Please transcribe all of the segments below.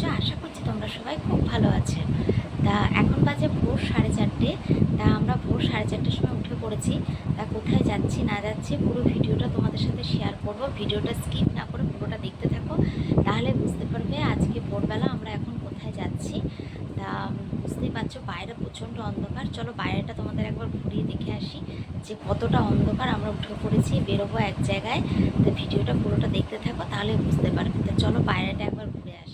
আছো আশা করছি তোমরা সবাই খুব ভালো আছে। তা এখন বাজে ভোর সাড়ে চারটে। তা আমরা ভোর সাড়ে চারটের সময় উঠে পড়েছি। তা কোথায় যাচ্ছি, না যাচ্ছি, পুরো ভিডিওটা তোমাদের সাথে শেয়ার করব। ভিডিওটা স্কিপ না করে পুরোটা দেখতে থাকো। তাহলে বুঝতে পারবে আজকে ভোরবেলা আমরা এখন কোথায় যাচ্ছি। তা বুঝতেই পারছ, বাইরে প্রচণ্ড অন্ধকার। চলো বাইরেটা তোমাদের একবার ঘুরিয়ে দেখে আসি যে কতটা অন্ধকার আমরা উঠে পড়েছি, বেরোবো এক জায়গায়। তো ভিডিওটা পুরোটা দেখতে থাকো, তাহলে বুঝতে পারবে। তো চলো বাইরেটা একবার ঘুরে আসি।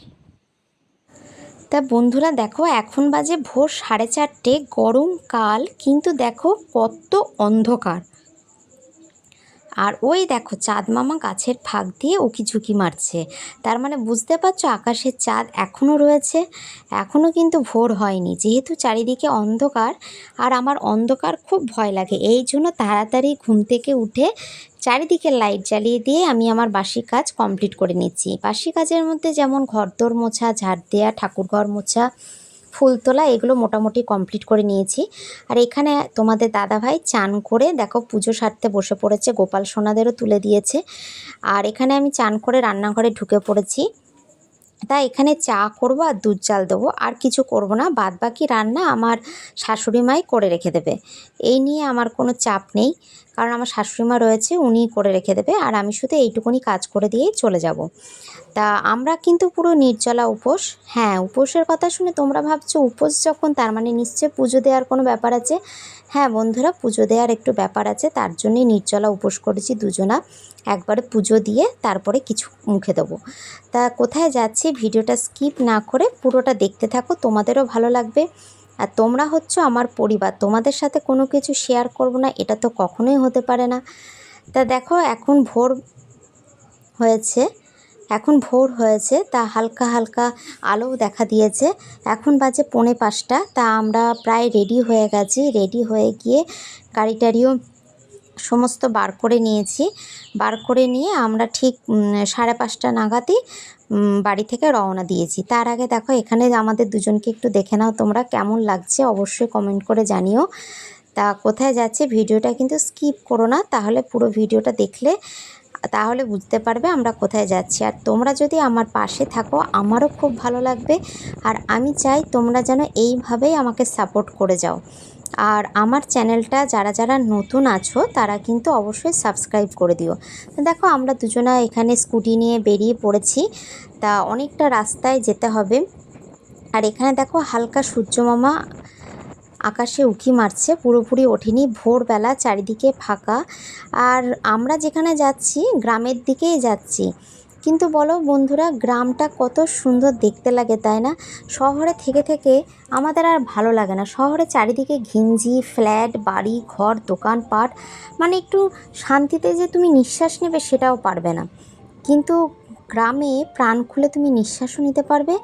তা বন্ধুরা দেখো, এখন বাজে ভোর সাড়ে চারটে গরমকাল কিন্তু দেখো কত অন্ধকার। আর ওই দেখো চাঁদ মামা গাছের ফাঁক দিয়ে উকি ঝুঁকি মারছে। তার মানে বুঝতে পারছ আকাশের চাঁদ এখনও রয়েছে, এখনও কিন্তু ভোর হয়নি। যেহেতু চারিদিকে অন্ধকার, আর আমার অন্ধকার খুব ভয় লাগে। এই জন্য তাড়াতাড়ি ঘুম থেকে উঠে চারিদিকে লাইট জ্বালিয়ে দিয়ে আমি আমার বাসি কাজ কমপ্লিট করে নিচ্ছি। বাসি কাজের মধ্যে যেমন ঘরদোর মোছা, ঝাড় দেওয়া ঠাকুরঘর মোছা, ফুল তোলা, এগুলো মোটামুটি কমপ্লিট করে নিয়েছি। আর এখানে তোমাদের দাদাভাই চান করে, দেখো পুজো সারতে বসে পড়েছে, গোপাল সোনাদেরও তুলে দিয়েছে। আর এখানে আমি চান করে রান্নাঘরে ঢুকে পড়েছি। তা এখানে চা করব আর দুধ চাল দেবো, আর কিছু করব না বাদ বাকি রান্না আমার শাশুড়ি মাই করে রেখে দেবে। এই নিয়ে আমার কোনো চাপ নেই। কারণ আমার শাশুড়ি মা রয়েছে উনিই করে রেখে দেবে আর আমি শুধু এইটুকুনি কাজ করে দিয়েই চলে যাব। তা আমরা কিন্তু পুরো নির্জলা উপোস। হ্যাঁ উপোসের কথা শুনে তোমরা ভাবছ, উপোস যখন তার মানে নিশ্চয় পুজো দেওয়ার কোনো ব্যাপার আছে? হ্যাঁ বন্ধুরা, পুজো দেওয়ার একটু ব্যাপার আছে, তার জন্যই নির্জলা উপোস করেছি দুজনা। একবারে পুজো দিয়ে তারপরে কিছু মুখে দেবো। তা কোথায় যাচ্ছি, ভিডিওটা স্কিপ না করে পুরোটা দেখতে থাকো, তোমাদেরও ভালো লাগবে। আর তোমরা হচ্ছ আমার পরিবার। তোমাদের সাথে কোনো কিছু শেয়ার করব না, এটা তো কখনোই হতে পারে না। তা দেখো, এখন ভোর হয়েছে, এখন ভোর হয়েছে, তা হালকা হালকা আলো দেখা দিয়েছে। এখন বাজে পৌনে পাঁচটা, তা আমরা প্রায় রেডি হয়ে গেছি রেডি হয়ে গিয়ে গাড়ি টাড়িও সমস্ত বার করে নিয়েছি। বার করে নিয়ে আমরা ঠিক সাড়ে পাঁচটা নাগাদই বাড়ি থেকে রওনা দিয়েছি। তার আগে দেখো, এখানে আমাদের দুজনকে একটু দেখে নাও তোমরা কেমন লাগছে। অবশ্যই কমেন্ট করে জানিও। তা কোথায় যাচ্ছে ভিডিওটা কিন্তু স্কিপ করো না, তাহলে পুরো ভিডিওটা দেখলে, তাহলে বুঝতে পারবে আমরা কোথায় যাচ্ছি। আর তোমরা যদি আমার পাশে থাকো, আমারও খুব ভালো লাগবে। আর আমি চাই তোমরা যেন এইভাবেই আমাকে সাপোর্ট করে যাও। আর আমার চ্যানেলটা যারা যারা নতুন আছো, তারা কিন্তু অবশ্যই সাবস্ক্রাইব করে দিও। দেখো, আমরা দুজনা এখানে স্কুটি নিয়ে বেরিয়ে পড়েছি। তা অনেকটা রাস্তায় যেতে হবে। আর এখানে দেখো, হালকা সূর্যমামা আকাশে উঁকি মারছে। পুরোপুরি ওঠেনি। ভোরবেলা চারিদিকে ফাঁকা। আর আমরা যেখানে যাচ্ছি, গ্রামের দিকেই যাচ্ছি। কিন্তু বলো বন্ধুরা, গ্রামটা কত সুন্দর দেখতে লাগে, তাই না? শহরে থেকে থেকে আমাদের আর ভালো লাগে না। শহরে চারিদিকে ঘিঞ্জি, ফ্ল্যাট, বাড়ি, ঘর, দোকানপাট মানে একটু শান্তিতে যে তুমি নিঃশ্বাস নেবে সেটাও পারবে না। কিন্তু গ্রামে প্রাণ খুলে তুমি নিঃশ্বাসও নিতে পারবে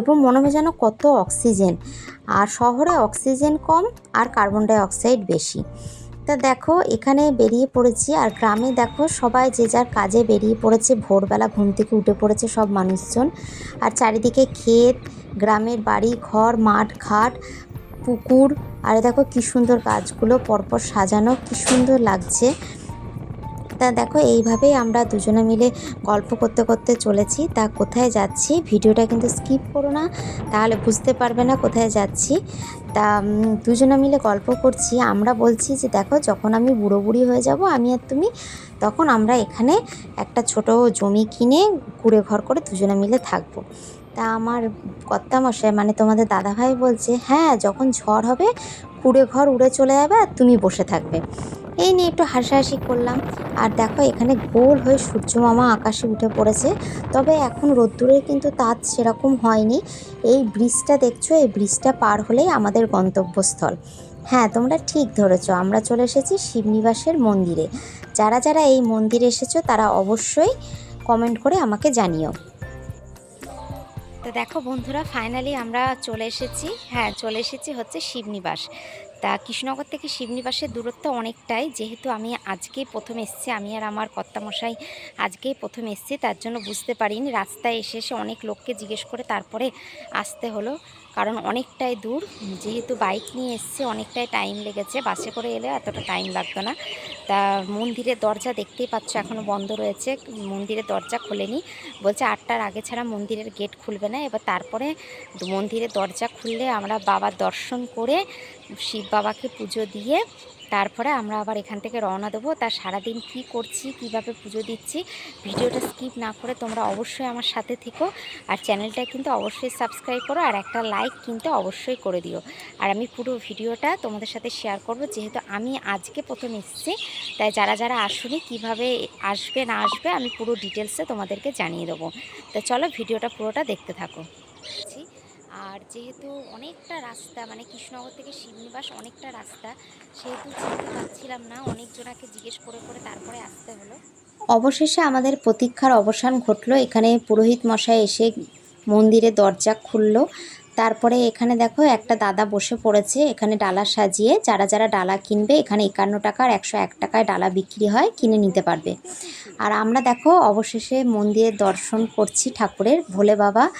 এবং মনে হবে যেন কত অক্সিজেন। আর শহরে অক্সিজেন কম আর কার্বন ডাই অক্সাইড বেশি। তা দেখো, এখানে বেরিয়ে পড়েছি আর গ্রামে দেখো সবাই যে যার কাজে বেরিয়ে পড়েছে। ভোরবেলা ঘুম থেকে উঠে পড়েছে সব মানুষজন। আর চারিদিকে ক্ষেত, গ্রামের বাড়ি, ঘর, মাঠ, ঘাট, পুকুর। আর দেখো কি সুন্দর গাছগুলো, পরপর সাজানো, কি সুন্দর লাগছে। তা দেখো, এইভাবেই আমরা দুজনে মিলে গল্প করতে করতে চলেছি। তা কোথায় যাচ্ছি? ভিডিওটা কিন্তু স্কিপ করো না, তাহলে বুঝতে পারবে না কোথায় যাচ্ছি। তা দুজনে মিলে গল্প করছি। আমরা বলছি যে, দেখো, যখন আমি বুড়ো বুড়ি হয়ে যাব, আমি আর তুমি, তখন আমরা এখানে একটা ছোট জমি কিনে কুড়ে ঘর করে দুজনে মিলে থাকব। তা আমার কর্তামশাই মানে তোমাদের দাদাভাই বলছে হ্যাঁ যখন ঝড় হবে কুড়ে ঘর উড়ে চলে যাবে আর তুমি বসে থাকবে। এই নিয়ে একটু হাসাহাসি করলাম। আর দেখো, এখানে গোল হয়ে সূর্য মামা আকাশে উঠে পড়েছে। তবে এখন রোদ্দুরের কিন্তু তাপ সেরকম হয়নি। এই ব্রিজটা দেখছ, এই ব্রিজটা পার হলেই আমাদের গন্তব্যস্থল। হ্যাঁ তোমরা ঠিক ধরেছো, আমরা চলে এসেছি শিবনিবাসের মন্দিরে। যারা যারা এই মন্দিরে এসেছ, তারা অবশ্যই কমেন্ট করে আমাকে জানিও। তো দেখো বন্ধুরা, ফাইনালি আমরা চলে এসেছি। হ্যাঁ চলে এসেছি হচ্ছে শিবনিবাস। তা কৃষ্ণনগর থেকে শিবনিবাসের দূরত্ব অনেকটাই। যেহেতু আমি আজকেই প্রথম এসছি, আমি আর আমার কর্তামশাই আজকেই প্রথম এসেছি, তার জন্য বুঝতে পারিনি। রাস্তায় এসে এসে অনেক লোককে জিজ্ঞেস করে তারপরে আসতে হলো, কারণ অনেকটাই দূর। যেহেতু বাইক নিয়ে এসছে, অনেকটাই টাইম লেগেছে। বাসে করে এলে এতটা টাইম লাগতো না। তা মন্দিরের দরজা দেখতেই পাচ্ছ এখনও বন্ধ রয়েছে। মন্দিরের দরজা খোলেনি। বলছে আটটার আগে ছাড়া মন্দিরের গেট খুলবে না। এবার তারপরে মন্দিরের দরজা খুললে আমরা বাবার দর্শন করে শিব বাবাকে পুজো দিয়ে তারপরে আমরা আবার এখান থেকে রওনা দেবো। তার সারাদিন কি করছি, কীভাবে পুজো দিচ্ছি, ভিডিওটা স্কিপ না করে তোমরা অবশ্যই আমার সাথে থেকো। আর চ্যানেলটা কিন্তু অবশ্যই সাবস্ক্রাইব করো, আর একটা লাইক কিন্তু অবশ্যই করে দিও। আর আমি পুরো ভিডিওটা তোমাদের সাথে শেয়ার করব, যেহেতু আমি আজকে প্রথম এসেছি, তাই যারা যারা আসুনি, কীভাবে আসবে, না আসবে, আমি পুরো ডিটেলসে তোমাদেরকে জানিয়ে দেবো। তো চলো ভিডিওটা পুরোটা দেখতে থাকো। আর যেহেতু অনেকটা রাস্তা মানে কৃষ্ণনগর থেকে শিবনিবাস অনেকটা রাস্তা, সেহেতু চিনতে পারছিলাম না। অনেকজনাকে জিজ্ঞেস করে করে তারপরে আসতে হলো। অবশেষে আমাদের প্রতীক্ষার অবসান ঘটলো। এখানে পুরোহিত মশাই এসে মন্দিরে দরজা খুললো। তারপরে এখানে দেখো, একটা দাদা বসে পড়েছে। এখানে ডালা সাজিয়ে যারা যারা ডালা কিনবে, এখানে একান্ন টাকা আর একশো এক টাকায় ডালা বিক্রি হয়, কিনে নিতে পারবে। আর আমরা দেখো, অবশেষে মন্দিরের দর্শন করছি ঠাকুরের। ভোলে বাবা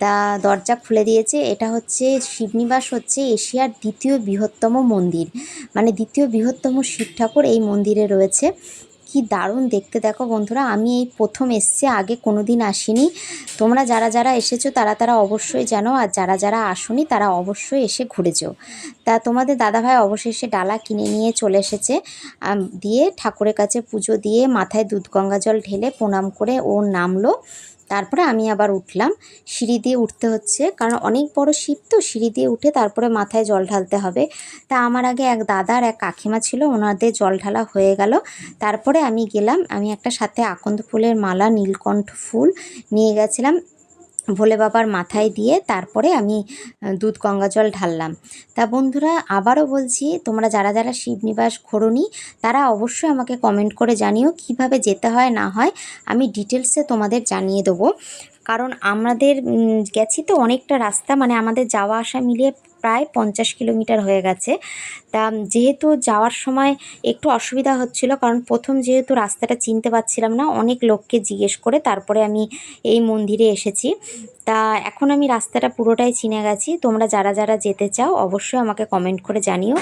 তা দরজা খুলে দিয়েছে। এটা হচ্ছে শিবনিবাস হচ্ছে এশিয়ার দ্বিতীয় বৃহত্তম মন্দির। মানে দ্বিতীয় বৃহত্তম শিব ঠাকুর এই মন্দিরে রয়েছে। কি দারুণ দেখতে। দেখো বন্ধুরা, আমি এই প্রথম এসছি, আগে কোনো দিন আসিনি। তোমরা যারা যারা এসেছ, তারা তারা অবশ্যই জানো, আর যারা যারা আসুনি, তারা অবশ্যই এসে ঘুরে যেও। তা তোমাদের দাদাভাই অবশেষে ডালা কিনে নিয়ে চলে এসেছে দিয়ে ঠাকুরের কাছে পুজো দিয়ে মাথায় দুধ গঙ্গা জল ঢেলে প্রণাম করে ও নামলো। তারপরে আমি আবার উঠলাম। সিঁড়ি দিয়ে উঠতে হচ্ছে, কারণ অনেক বড় শিব তো, সিঁড়ি দিয়ে উঠে তারপরে মাথায় জল ঢালতে হবে। তা আমার আগে এক দাদার এক কাকিমা ছিল, ওনাদের জল ঢালা হয়ে গেল। তারপরে আমি গেলাম, আমি একটা সাথে আকন্দ ফুলের মালা, নীলকণ্ঠ ফুল নিয়ে গেছিলাম। ভোলে বাবার মাথায় দিয়ে তারপরে আমি দুধ গঙ্গা জল ঢাললাম। তা বন্ধুরা, আবারও বলছি, তোমরা যারা যারা শিবনিবাস ঘোরনি তারা অবশ্যই আমাকে কমেন্ট করে জানিও কীভাবে যেতে হয়, না হয়, আমি ডিটেলসে তোমাদের জানিয়ে দেবো। কারণ আমাদের গেছি তো অনেকটা রাস্তা মানে আমাদের যাওয়া আসা মিলিয়ে প্রায় পঞ্চাশ কিলোমিটার হয়ে গেছে। তা যেহেতু যাওয়ার সময় একটু অসুবিধা হচ্ছিল, কারণ প্রথম যেহেতু রাস্তাটা চিনতে পারছিলাম না, অনেক লোককে জিজ্ঞেস করে তারপরে আমি এই মন্দিরে এসেছি। তা এখন আমি রাস্তাটা পুরোটাই চিনে গেছি। তোমরা যারা যারা যেতে চাও অবশ্যই আমাকে কমেন্ট করে জানিও।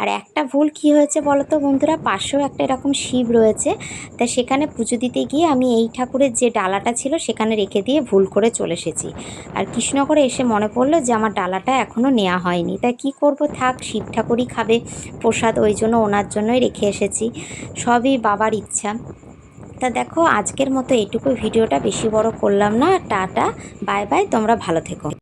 আর একটা ভুল কি হয়েছে বলো তো বন্ধুরা? পাশেও একটা এরকম শিব রয়েছে। তা সেখানে পুজো দিতে গিয়ে আমি এই ঠাকুরের যে ডালাটা ছিল সেখানে রেখে দিয়ে ভুল করে চলে এসেছি। আর কৃষ্ণগরে এসে মনে পড়ল যে আমার ডালাটা এখনও নেওয়া হয়নি। তা কি করব? থাক, শিব ঠাকুরই খাবে প্রসাদ, ওই জন্য ওনার জন্যই রেখে এসেছি। সবই বাবার ইচ্ছা। তা দেখো, আজকের মতো এটুকু ভিডিওটা। বেশি বড় করলাম না। টাটা, বাই বাই, তোমরা ভালো থেকো।